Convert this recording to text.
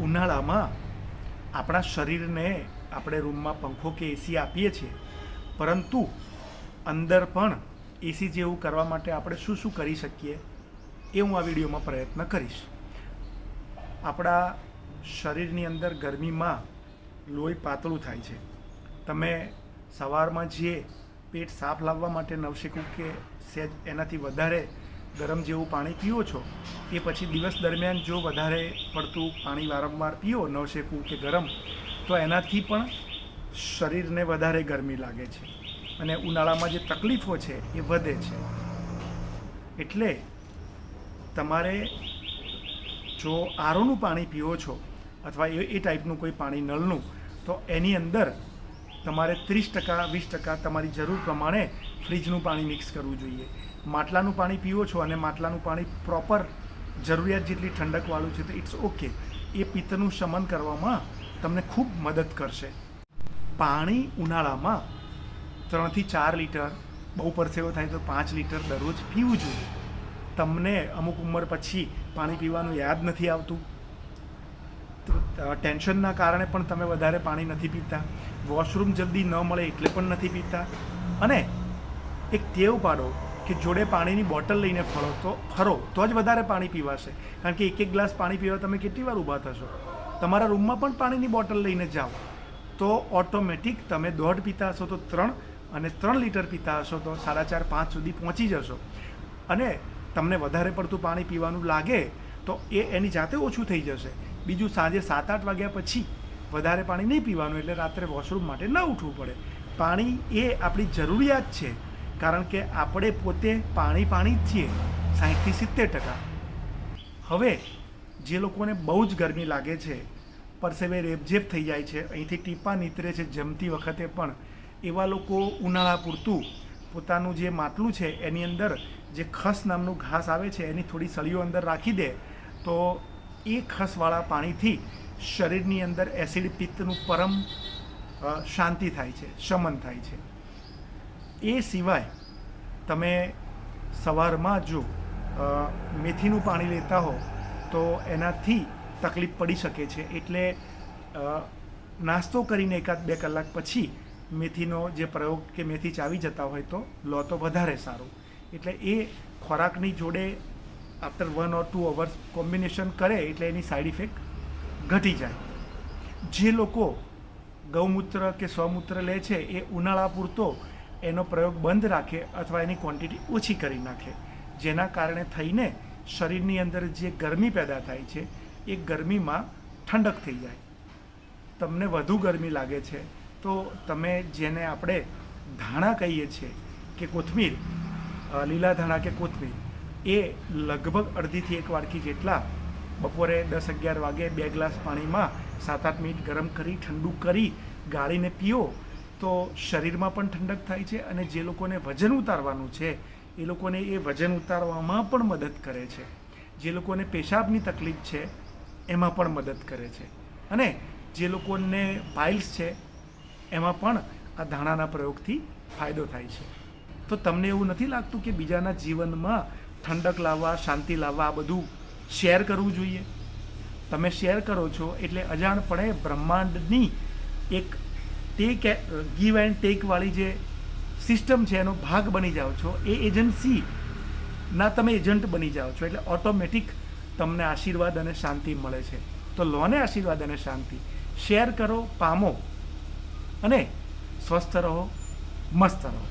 ઉનાળામાં આપણા શરીરને આપણે રૂમમાં પંખો કે એસી આપીએ છીએ. પરંતુ અંદર પણ એસી જેવું કરવા માટે આપણે શું શું કરી શકીએ એ હું આ વિડીયોમાં પ્રયત્ન કરીશ. આપણા શરીરની અંદર ગરમીમાં લોહી પાતળું થાય છે. તમે સવારમાં જે પેટ સાફ લાવવા માટે નવશેકું કે સહેજ એનાથી વધારે ગરમ જેવું પાણી પીઓ છો, એ પછી દિવસ દરમિયાન જો વધારે પડતું પાણી વારંવાર પીઓ નવશેકું કે ગરમ, તો એનાથી પણ શરીરને વધારે ગરમી લાગે છે અને ઉનાળામાં જે તકલીફો છે એ વધે છે. એટલે તમારે જો આરોનું પાણી પીવો છો અથવા એ એ ટાઈપનું કોઈ પાણી નળનું, તો એની અંદર તમારે ત્રીસ ટકા, વીસ ટકા તમારી જરૂર પ્રમાણે ફ્રીજનું પાણી મિક્સ કરવું જોઈએ. માટલાનું પાણી પીવો છો અને માટલાનું પાણી પ્રોપર જરૂરિયાત જેટલી ઠંડકવાળું છે તો ઇટ્સ ઓકે એ પિત્તનું શમન કરવામાં તમને ખૂબ મદદ કરશે. પાણી ઉનાળામાં ત્રણથી ચાર લીટર, બહુ પરસેવો થાય તો પાંચ લીટર દરરોજ પીવું જોઈએ. તમને અમુક ઉંમર પછી પાણી પીવાનું યાદ નથી આવતું. ટેન્શનના કારણે પણ તમે વધારે પાણી નથી પીતા. વોશરૂમ જલ્દી ન મળે એટલે પણ નથી પીતા. અને એક ટેવ પાડો કે જોડે પાણીની બોટલ લઈને ફરો તો ફરો, તો જ વધારે પાણી પીવાશે. કારણ કે એક એક ગ્લાસ પાણી પીવા તમે કેટલી વાર ઊભા થશો? તમારા રૂમમાં પણ પાણીની બોટલ લઈને જાઓ. તો ઓટોમેટિક તમે દોઢ પીતા હશો તો ત્રણ અને ત્રણ લીટર પીતા હશો તો સાડા ચાર, પાંચ સુધી પહોંચી જશો. અને તમને વધારે પડતું પાણી પીવાનું લાગે તો એ એની જાતે ઓછું થઈ જશે. બીજું સાંજે સાત આઠ વાગ્યા પછી વધારે પાણી નહીં પીવાનું એટલે રાત્રે વોશરૂમ માટે ન ઉઠવું પડે. પાણી એ આપણી જરૂરિયાત છે, કારણ કે આપણે પોતે પાણી પાણી જ છીએ, સાહીઠથી સિત્તેર ટકા. હવે જે લોકોને બહુ જ ગરમી લાગે છે, પરસેવે રેપઝેપ થઈ જાય છે, અહીંથી ટીપા નીતરે છે, જમતી વખતે પણ, એવા લોકો ઉનાળા પૂરતું પોતાનું જે માટલું છે એની અંદર જે ખસ નામનું ઘાસ આવે છે એની થોડી સળીઓ અંદર રાખી દે, તો એ ખસવાળા પાણીથી શરીરની અંદર એસિડ પિત્તનું પરમ શાંતિ થાય છે, શમન થાય છે. એ સિવાય તમે સવારમાં જો મેથીનું પાણી લેતા હો, તો એનાથી તકલીફ પડી શકે છે. એટલે નાસ્તો કરીને એકાદ બે કલાક પછી મેથીનો જે પ્રયોગ કે મેથી ચાવી જતા હોય તો લો તો વધારે સારું. એટલે એ ખોરાકની જોડે after one or two hours combination કરે એટલે એની સાઈડ ઇફેક્ટ ઘટી જાય. જે લોકો ગૌમૂત્ર કે સ્વમૂત્ર લે છે, એ ઉનાળા પૂરતો એનો પ્રયોગ બંધ રાખે અથવા એની ક્વોન્ટિટી ઓછી કરી નાખે. જેના કારણે થઈને શરીરની અંદર જે ગરમી પેદા થાય છે, એ ગરમીમાં ઠંડક થઈ જાય. તમને વધુ ગરમી લાગે છે, તો તમે જેને આપણે ધાણા કહીએ છીએ કે કોથમીર લીલા ધાણા કે કોથમીર એ લગભગ અડધીથી એક વાડકી જેટલા બપોરે દસ અગિયાર વાગે બે ગ્લાસ પાણીમાં સાત આઠ મિનિટ ગરમ કરી, ઠંડુ કરી, ગાળીને પીઓ, તો શરીરમાં પણ ઠંડક થાય છે અને જે લોકોને વજન ઉતારવાનું છે, એ લોકોને એ વજન ઉતારવામાં પણ મદદ કરે છે. જે લોકોને પેશાબની તકલીફ છે, એમાં પણ મદદ કરે છે. અને જે લોકોને પાઇલ્સ છે, એમાં પણ આ ધાણાના પ્રયોગથી ફાયદો થાય છે. તો તમને એવું નથી લાગતું કે બીજાના જીવનમાં ઠંડક લાવવા, શાંતિ લાવવા, આ બધું શેર કરવું જોઈએ. તમે શેર કરો છો એટલે અજાણપણે બ્રહ્માંડની એક ટેક ગીવ એન્ડ ટેકવાળી જે સિસ્ટમ છે એનો ભાગ બની જાઓ છો. એ એજન્સી ના તમે એજન્ટ બની જાઓ છો એટલે ઓટોમેટિક તમને આશીર્વાદ અને શાંતિ મળે છે. તો લોને આશીર્વાદ અને શાંતિ. શેર કરો, પામો અને સ્વસ્થ રહો, મસ્ત રહો.